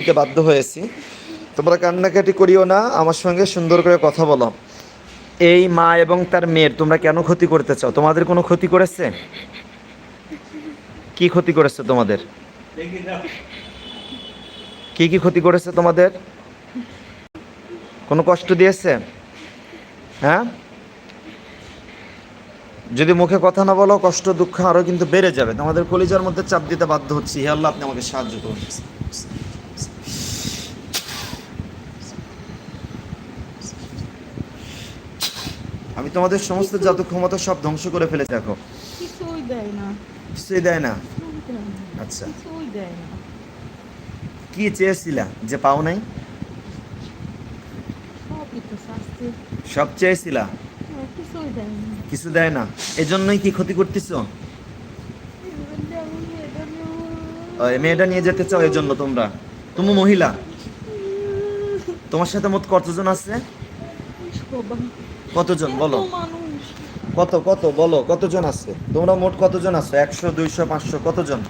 দিতে বাধ্য হয়েছি। তোমরা কান্নাকাটি করিও না, আমার সঙ্গে সুন্দর করে কথা বলো। এই মা এবং তার মেয়ের তোমরা কেন ক্ষতি করতে চাও? তোমাদের কোনো ক্ষতি করেছে? কি ক্ষতি করেছে তোমাদের? কি কি ক্ষতি করেছে তোমাদের? কোনো কষ্ট দিয়েছে? হ্যাঁ? যদি মুখে কথা না বলো, কষ্ট, দুঃখ আরও কিন্তু বেড়ে যাবে। তোমাদের কলিজার মধ্যে চাপ দিতে বাধ্য হচ্ছি। হে আল্লাহ, আপনি আমাকে সাহায্য করুন। আমি তোমাদের সমস্ত জাতক ক্ষমতা সব ধ্বংস করে ফেলে দেখো। কিছুই দেয় না। কিছুই দেয় আচ্ছা। কিছুই দেয় না। কি চেয়েছিলা যে পাও নাই? সব চেয়েছিলা? না। কিছু দেয় না? এজন্যই কি ক্ষতি করতেছো? মেয়েটা নিয়ে যেতে চাও এই জন্য তোমরা। তুমি মহিলা। তোমার সাথে মোট কতজন আছে? কতজন? বলো। কত কত? বলো কতজন আছে? তোমরা মোট কতজন আছো? একশো দুইশো পাঁচশো কতজন?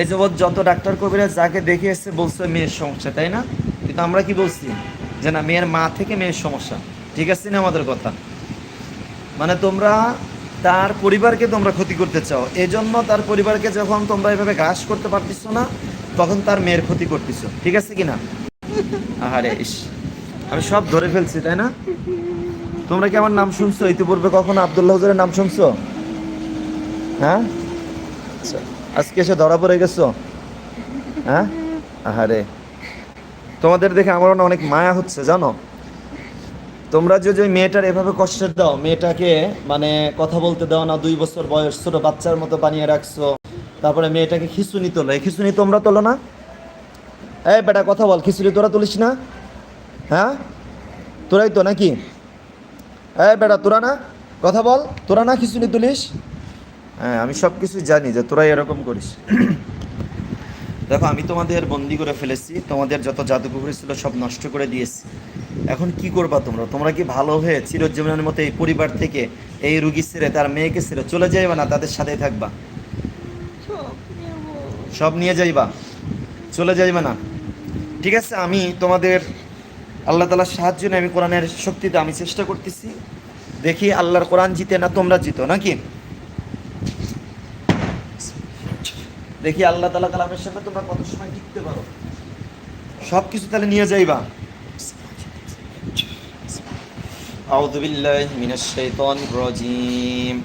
এই জগৎ যত ডাক্তার কবিরাজ যাকে দেখে এসছে বলছে মেয়ের সমস্যা তাই না? কিন্তু আমরা কি বলছি? যে না মেয়ের মা থেকে মেয়ের সমস্যা। ঠিক আছে না আমাদের কথা? মানে তোমরা তার পরিবারকে তোমরা ক্ষতি করতে চাও। এজন্য তার পরিবারকে যখন তোমরা এভাবে ঘাস করতে পারতেছো না তখন তার মেয়ের ক্ষতি করতেছো। ঠিক আছে কি না? আহারে ইস। আমি সব ধরে ফেলছি, তাই না? তোমরা কি আমার নাম শুনছো? ইতিপূর্বে কখনো আবদুল্লাহ হুজুরের নাম শুনছো? হ্যাঁ? আচ্ছা আজকে এসে ধরা পড়ে গেছো? হ্যাঁ? আহারে। তোমাদের দেখে আমার না অনেক মায়া হচ্ছে, জানো? তোমরা যে ওই মেয়েটার এভাবে কষ্ট দাও, মেয়েটাকে মানে কথা বলতে দাও না, দুই বছর বয়স, ছোট বাচ্চার মতো বানিয়ে রাখছো, তারপরে মেয়েটাকে খিচুনি তোলো। এই খিচুনি তোমরা তোলো না? এই বেটা, কথা বল, খিচুনি তোরা তুলিস না? হ্যাঁ? তোরাই তো নাকি? এই বেটা, তোরা না? কথা বল, তোরা না খিচুনি তুলিস? হ্যাঁ আমি সব কিছু জানি যে তোরাই এরকম করিস। দেখো, আমি তোমাদের বন্দি করে ফেলেছি, তোমাদের যত জাদুপুকুরি ছিল সব নষ্ট করে দিয়েছি। এখন কি করবা তোমরা? তোমরা কি ভালো হয়ে চিরজীবনের মতো এই পরিবার থেকে এই রুগী ছেড়ে, তার মেয়েকে ছেড়ে চলে যাইবা না তাদের সাথেই থাকবা? সব নিয়ে যাইবা। চলে যাইবা না। ঠিক আছে, আমি তোমাদের আল্লাহ তালার সাহায্য নিয়ে আমি কোরআনের শক্তিতে আমি চেষ্টা করতেছি। দেখি আল্লাহর কোরআন জিতে না তোমরা জিতো নাকি? দেখি আল্লাহ তালা কালামের সামনে তোমরা কত সময় টিকতে পারো। সব কিছু তাহলে নিয়ে যাইবা। আউযু বিল্লাহি মিনাশ শাইতানির রাজিম।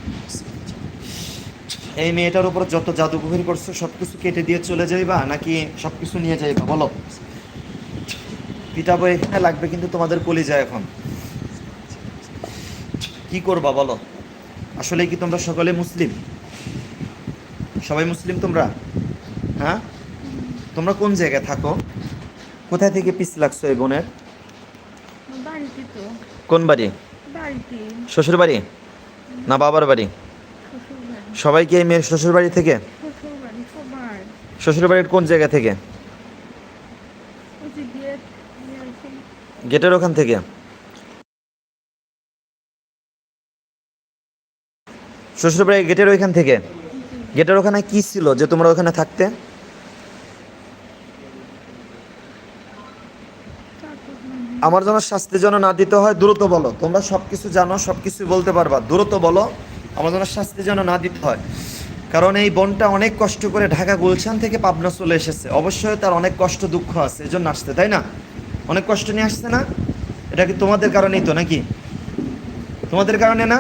এই মেয়েটার উপর যত জাদুঘরি করছ সব কিছু কেটে দিয়ে চলে যাইবা নাকি সব কিছু নিয়ে যাইবা বলো? পিটাবো এখানে লাগবে কিন্তু তোমাদের কলিজা এখন। কি করবা বলো? আসলে কি তোমরা সকলে মুসলিম? সবাই মুসলিম তোমরা? হ্যাঁ? তোমরা কোন জায়গায় থাকো? কোথায় থেকে পিস লাগছো এই বোনের? কোন বাড়ি? শ্বশুর বাড়ি? না বাবার বাড়ি? শ্বশুর বাড়ি। সবাই কি এই মেয়ের শ্বশুর বাড়ি থেকে? শ্বশুর বাড়ির কোন জায়গা থেকে ওই যে গেট আছে গেটের ওখান থেকে? শ্বশুর বাড়ি গেটের ওইখান থেকে? গেটের ওখানে কি ছিল যে তোমরা ওখানে থাকতে? আমার যেন শাস্তি যেন না দিতে হয়, দ্রুত বলো। তোমরা সব কিছু জানো সব কিছু বলতে পারবা। দ্রুত বলো, আমার যেন শাস্তি যেন না দিতে হয়। কারণ এই বোনটা অনেক কষ্ট করে ঢাকা গুলশান থেকে পাবনা চলে এসেছে। অবশ্যই তার অনেক কষ্ট দুঃখ আছে, এই জন্য আসছে, তাই না? অনেক কষ্ট নিয়ে আসছে না? এটা কি তোমাদের কারণেই তো নাকি? তোমাদের কারণে না?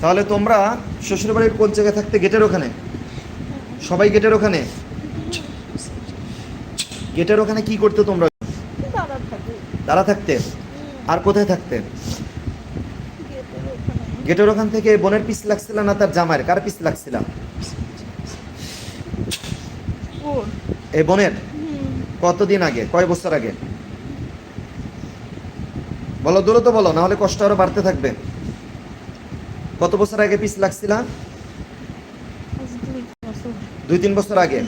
তাহলে তোমরা শ্বশুরবাড়ির কোন জায়গায় থাকতে গেটের ওখানে? সবাই গেটের ওখানে? গেটের ওখানে কি করতে তোমরা? দাঁড়া থাকতে। আর কোথায় থাকতে? গেটের ওখান। থেকে বোনের পিস লাগছিল না তার জামাইয়ের? কার পিস লাগছিল? এই বোনের? কতদিন আগে? কয় বছর আগে? বলো দ্রুত বলো নাহলে কষ্ট আরও বাড়তে থাকবে। কত বছর আগে পিস লাগছিল? দুই তিন বছর আগে?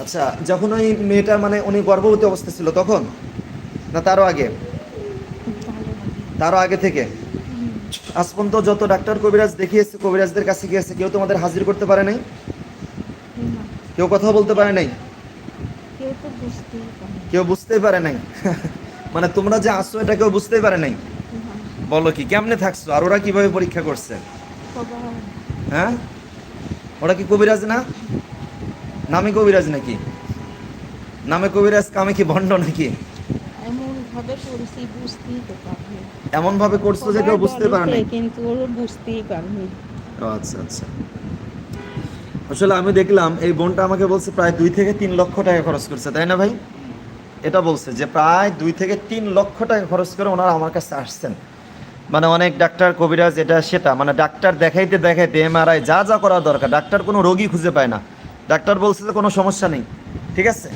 আচ্ছা যখন ওই মেয়েটা মানে উনি গর্ভবতী অবস্থা ছিল তখন? না তারও আগে? তারও আগে থেকে? আজ পর্যন্ত যত ডাক্তার কবিরাজ দেখিয়েছে কবিরাজদের কাছে গিয়েছে কেউ তোমাদের হাজির করতে পারে নাই? কেউ কথা বলতে পারে নাই। কেউ বুঝতেই পারে নাই? মানে তোমরা যে আসছো এটা কেউ বুঝতেই পারে নাই। বলো কি কেমনে থাকছো? আর ওরা কীভাবে পরীক্ষা করছে? হ্যাঁ? ওরা কি কবিরাজ না? নামে কবিরাজ নাকি? নামে কবিরাজ কামে কি ভণ্ড নাকি? এমন ভাবে করেছি যে কেউ বুঝতে পারে নাই। কিন্তু ওরা বুঝতেই আচ্ছা আচ্ছা। আসলে আমি দেখলাম এই বোনটা আমাকে বলছে প্রায় দুই থেকে তিন লক্ষ টাকা খরচ করছে তাই না ভাই? এটা বলছে যে প্রায় দুই থেকে তিন লক্ষ টাকা খরচ করে ওনারা আমার কাছে আসছেন। মানে অনেক ডাক্তার, কবিরাজ, এটা সেটা মানে ডাক্তার দেখাইতে দেখাইতে এমআরআই যা যা করা দরকার, ডাক্তার কোনো রোগী খুঁজে পায় না। ডাক্তার বলছে যে কোনো সমস্যা নেই, ঠিক আছে?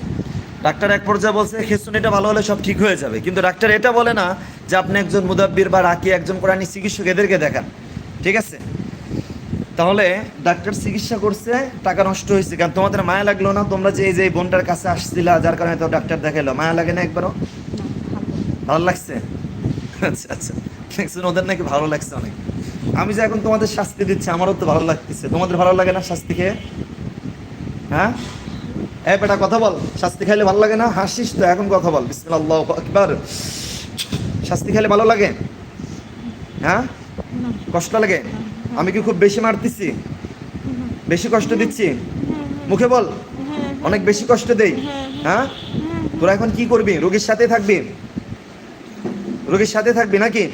ডাক্তার এক পর্যায়ে বলছে খেসুনিটা ভালো হলে সব ঠিক হয়ে যাবে। কিন্তু ডাক্তার এটা বলে না যে আপনি একজন মুদাব্বির বা রাকি একজন কোরআনি চিকিৎসক এদেরকে দেখান, ঠিক আছে? তাহলে ডাক্তার চিকিৎসা করছে টাকা নষ্ট হয়েছে। কারণ তোমাদের মায়া লাগল না? তোমরা যে এই যে বোনটার কাছে আসছিলা যার কারণে তো ডাক্তার দেখাইলো। মায়া লাগে না একবারও? ভালো। লাগছে? আচ্ছা আচ্ছা। দেখছেন ওদের নাকি ভালো লাগছে অনেক। আমি যে এখন তোমাদের শাস্তি দিচ্ছি আমারও তো ভালো লাগতেছে। তোমাদের ভালো লাগে না শাস্তি খেয়ে? হ্যাঁ? এই বেটা কথা বল। শাস্তি খাইলে ভালো লাগে না? হাসিস তো এখন কথা বল। বিসমিল্লাহ আকবার। শাস্তি খাইলে ভালো লাগে? হ্যাঁ? কষ্ট লাগে? আমি কি খুব বেশি মারতেছি? বেশি কষ্ট দিচ্ছি? মুখে বল। অনেক বেশি কষ্ট দেই। হ্যাঁ? তোরা এখন কি করবি? রোগীর সাথে থাকবি? রোগীর সাথে থাকবি নাকি?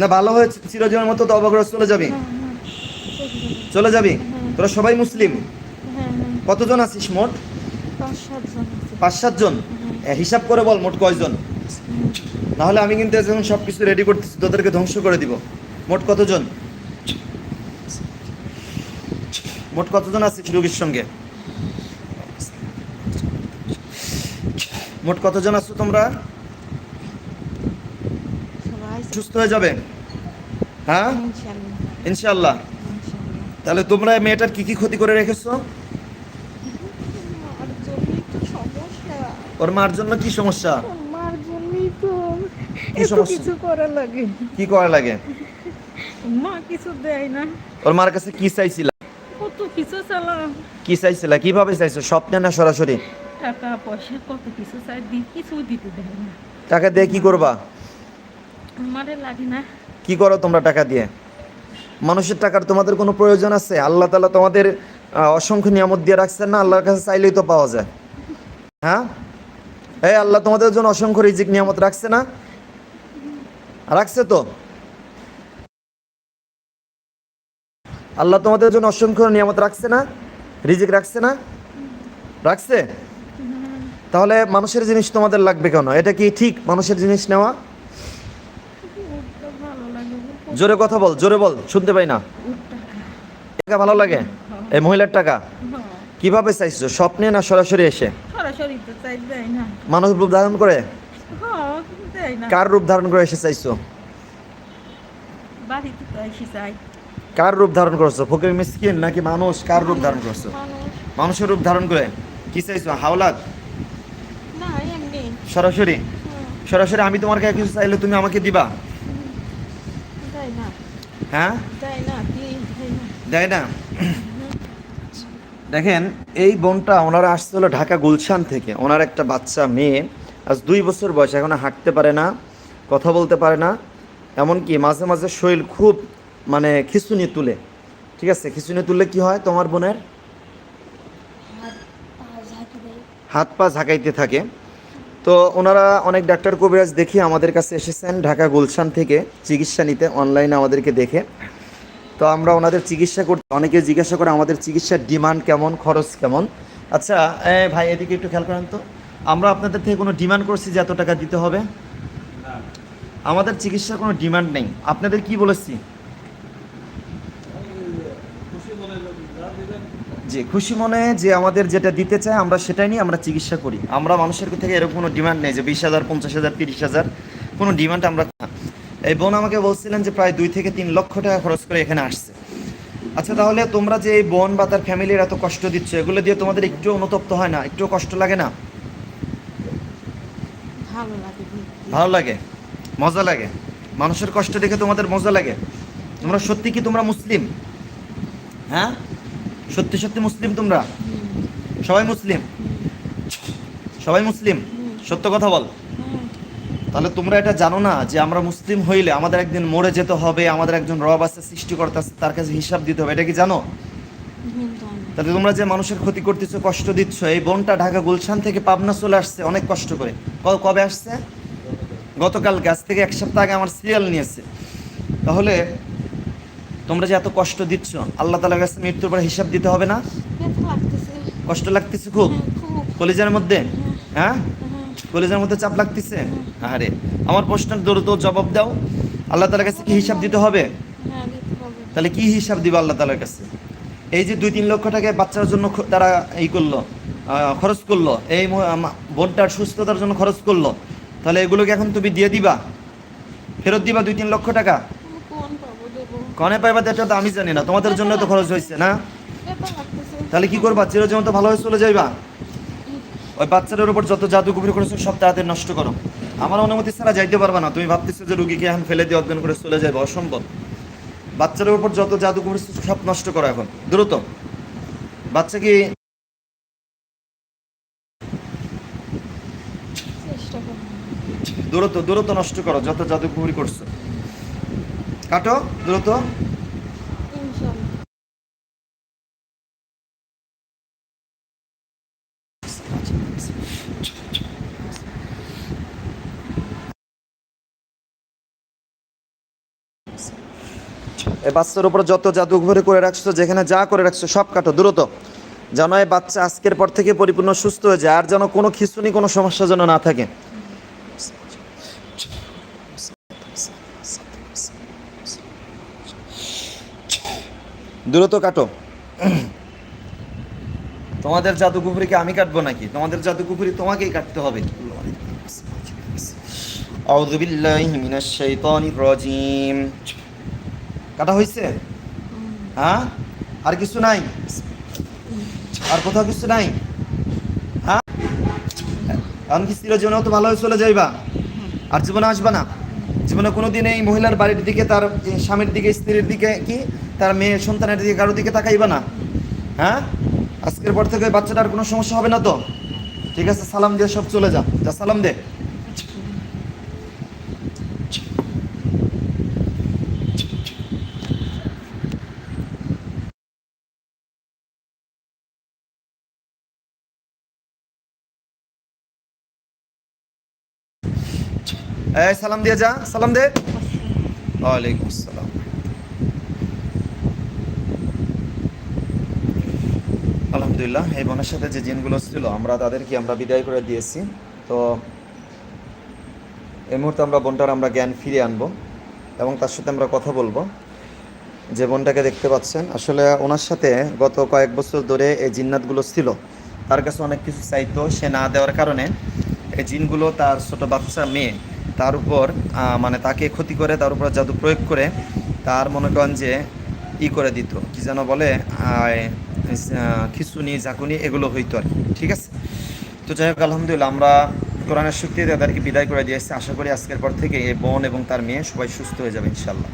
না ভালো হয়ে চিরজীবনের মতো তো অবগ্রস্ত চলে যাবি? চলে যাবি? তোরা সবাই মুসলিম? কতজন আছিস মোট? পাঁচ সাতজন হিসাব করে বল মোট কয়জন? নাহলে আমি কিন্তু এখন সব কিছু রেডি করতেছি, তোদেরকে ধ্বংস করে দিব। মোট কতজন? মোট কতজন আছিস রোগীর সঙ্গে? মোট কতজন আছো তোমরা? সুস্থ হয়ে যাবে? হ্যাঁ? ইনশাল্লাহ তাহলে তোমরা মেয়েটার কি কি ক্ষতি করে রেখেছো? ওর মার জন্য কি সমস্যা? কিছু করা লাগে। কি করা লাগে? মা কিছু দেয় না। ওর মার কাছে কি চাইছিলা? কিছু চালাম কি চাইছিলা? কীভাবে চাইছো? স্বপ্নে না সরাসরি? টাকা পয়সা কত কিছু চাই দি কিছু দিতে দেয় না। টাকা দিয়ে কি করবা? আমারে লাগে না। কি করো তোমরা টাকা দিয়ে? মানুষের টাকার তোমাদের কোনো প্রয়োজন আছে? আল্লাহ তালা তোমাদের অসংখ্য নিয়ামত দিয়ে রাখছেন না? আল্লাহর কাছে চাইলেই তো পাওয়া যায়। হ্যাঁ? এই আল্লাহ তোমাদের জন্য অসংখ্য রিজিক নিয়ামত রাখছে না? রাখছে তো? আল্লাহ তোমাদের জন্য অসংখ্য নিয়ামত রাখছে না? রিজিক রাখছে না? রাখছে? তাহলে মানুষের জিনিস তোমাদের লাগবে কেন? এটা কি ঠিক মানুষের জিনিস নেওয়া? জোরে কথা বল জোরে বল শুনতে পাই না। টাকা ভালো লাগে? এই মহিলার টাকা? কীভাবে চাইছো? স্বপ্নে না সরাসরি এসে? মানুষ রূপ ধারণ করে? হ্যাঁ কার রূপ ধারণ করে এসে চাইছো? বাড়িতে চাই। কার রূপ ধারণ করছ? ফকির মিসকিন নাকি মানুষ? কার রূপ ধারণ করছ? মানুষের রূপ ধারণ করে? কি চাইছো? হাওলাত? সরাসরি? সরাসরি আমি তোমার কাছে কিছু চাইলে তুমি আমাকে দিবা? না। হ্যাঁ? দেয় না দেখেন এই বোনটা ওনারা আসছিল ঢাকা গুলশান থেকে। ওনার একটা বাচ্চা মেয়ে। আজ দুই বছর বয়স এখনও হাঁটতে পারে না কথা বলতে পারে না। এমনকি মাঝে মাঝে শরীর খুব মানে খিচুনি তুলে। ঠিক আছে? খিচুনি তুললে কি হয় তোমার বোনের? হাত পা ঝাঁকাইতে থাকে। তো ওনারা অনেক ডাক্তার কবিরাজ দেখে আমাদের কাছে এসেছেন ঢাকা গুলশান থেকে চিকিৎসা নিতে অনলাইনে আমাদেরকে দেখে। তো আমরা ওনাদের চিকিৎসা করতে অনেকে জিজ্ঞাসা করে আমাদের চিকিৎসার ডিমান্ড কেমন খরচ কেমন? আচ্ছা ভাই এদিকে একটু খেয়াল করেন তো। আমরা আপনাদের থেকে কোনো ডিমান্ড করছি যে এত টাকা দিতে হবে? আমাদের চিকিৎসার কোনো ডিমান্ড নেই। আপনাদের কি বলেছি? জি খুশি মনে যে আমাদের যেটা দিতে চায় আমরা সেটাই নিয়ে আমরা চিকিৎসা করি। আমরা মানুষের থেকে এরকম কোনো ডিমান্ড নেই যে বিশ হাজার পঞ্চাশ হাজার তিরিশ হাজার কোনো ডিমান্ড আমরা এই বোন আমাকে বলছিলেন যে প্রায় দুই থেকে তিন লক্ষ টাকা খরচ করে এখানে আসছে। আচ্ছা তাহলে তোমরা যে এই বোন বা তার ফ্যামিলির এত কষ্ট দিচ্ছ এগুলো দিয়ে তোমাদের একটু অনুতপ্ত হয় না? একটু কষ্ট লাগে না। ভালো লাগে? মজা লাগে? মানুষের কষ্ট দেখে তোমাদের মজা লাগে? তোমরা সত্যি কি তোমরা মুসলিম? হ্যাঁ? সত্যি সত্যি মুসলিম তোমরা? সবাই মুসলিম? সবাই মুসলিম? সত্য কথা বল। তাহলে তোমরা এটা জানো না যে আমরা মুসলিম হইলে আমাদের একদিন মরে যেতে হবে, আমাদের একজন রব আছে, সৃষ্টিকর্তা আছে তার কাছে হিসাব দিতে হবে। এটা কি জানো? তাহলে তোমরা যে মানুষের ক্ষতি করতেছো, কষ্ট দিচ্ছ, এই বোনটা ঢাকা গুলশান থেকে পাবনা চলে আসছে অনেক কষ্ট করে। কবে আসছে? গতকাল গাছ থেকে এক সপ্তাহ আগে আমার সিরিয়াল নিয়েছে। তাহলে তোমরা যে এত কষ্ট দিচ্ছ আল্লাহ তালার কাছে মৃত্যুর পর হিসাব দিতে হবে না? কষ্ট লাগতেছে খুব? কলেজের মধ্যে? হ্যাঁ কলেজের মধ্যে চাপ লাগতেছে? আরে আমার প্রশ্নের দ্রুত জবাব দাও। আল্লাহ তালার কাছে কি হিসাব দিতে হবে? তাহলে কি হিসাব দিবে আল্লাহ তালার কাছে? এই যে দুই তিন লক্ষ টাকা বাচ্চার জন্য তারা এই করল খরচ করল এই বোনটার সুস্থতার জন্য খরচ করল তাহলে এগুলোকে এখন তুমি দিয়ে দিবা? ফেরত দিবা দুই তিন লক্ষ টাকা? কনে পাইবা এটা তো আমি জানি না। তোমাদের জন্য তো খরচ হয়েছে না? তাহলে কি করবা? চিরজীবন তো ভালো হয়ে চলে যাইবা? ওই বাচ্চাটার উপর যত জাদু কুপুরি করেছ সব তাড়াতাড়ি নষ্ট করো। আমার অনুমতি ছাড়া যাইতে পারবা না। তুমি ভাবতেছো যে রুগীকে এখন ফেলে দিয়ে অজ্ঞান করে চলে যাবে অসম্ভব। বাচ্চার উপর যত জাদু করেছ সব নষ্ট করো এখন। দ্রুত। বাচ্চা কি দ্রুত দ্রুত নষ্ট করো যত জাদু করছ। কাটো, দ্রুত। এই বাচ্চার উপর যত জাদু ঘরে করে রাখছো, যেখানে যা করে রাখছো, সব কাটো, দ্রুত। যেন এই বাচ্চা আজকের পর থেকে পরিপূর্ণ সুস্থ হয়ে যায়, আর যেন কোনো খিচুনি, কোনো সমস্যা যেন না থাকে। দ্রুত কাটো। তোমাদের জাদুকুপুরিকে আমি কাটবো নাকি? তোমাদের জাদুকুপুরি তোমাকেই কাটতে হবে। কাটা হয়েছে হ্যাঁ? আর কিছু নাই? আর কোথাও কিছু নাই? হ্যাঁ? এখন কি চিরজীবনেও তো ভালো হয়ে চলে যাইবা? আর জীবনে আসবা না? জীবনে কোনো দিন এই মহিলার বাড়ির দিকে, তার স্বামীর দিকে, স্ত্রীর দিকে কি, তার মেয়ে সন্তানের দিকে, কারোর দিকে তাকাইবা না? হ্যাঁ? আজকের পর থেকে বাচ্চাটার কোনো সমস্যা হবে না তো? ঠিক আছে, সালাম দিয়ে সব চলে যা। যা, সালাম দে। সালাম দিয়ে যা, সালাম দে। ওয়ালাইকুম আসসালাম। আলহামদুলিল্লাহ, এই বোনের সাথে যে জিনগুলো ছিল, আমরা তাদেরকে আমরা বিদায় করে দিয়েছি। তো এই মুহূর্তে আমরা বোনটার আমরা জ্ঞান ফিরিয়ে আনব এবং তার সাথে আমরা কথা বলব। যে বোনটাকে দেখতে পাচ্ছেন, আসলে ওনার সাথে গত কয়েক বছর ধরে এই জিন্নাতগুলো ছিল। তার কাছে অনেক কিছু চাইতো, সে না দেওয়ার কারণে এই জিনগুলো তার ছোট বাচ্চা মেয়ে তার উপর মানে তাকে ক্ষতি করে, তার উপর জাদু প্রয়োগ করে তার মনে করেন যে ই করে দিত। কি যেন বলে খিচুনি, ঝাঁকুনি এগুলো হইতো আর ঠিক আছে? তো যাই হোক, আলহামদুলিল্লাহ আমরা কোরআনের শক্তিতে তাদেরকে বিদায় করে দিয়েছি। আশা করি আজকের পর থেকে এই বোন এবং তার মেয়ে সবাই সুস্থ হয়ে যাবে ইনশাল্লাহ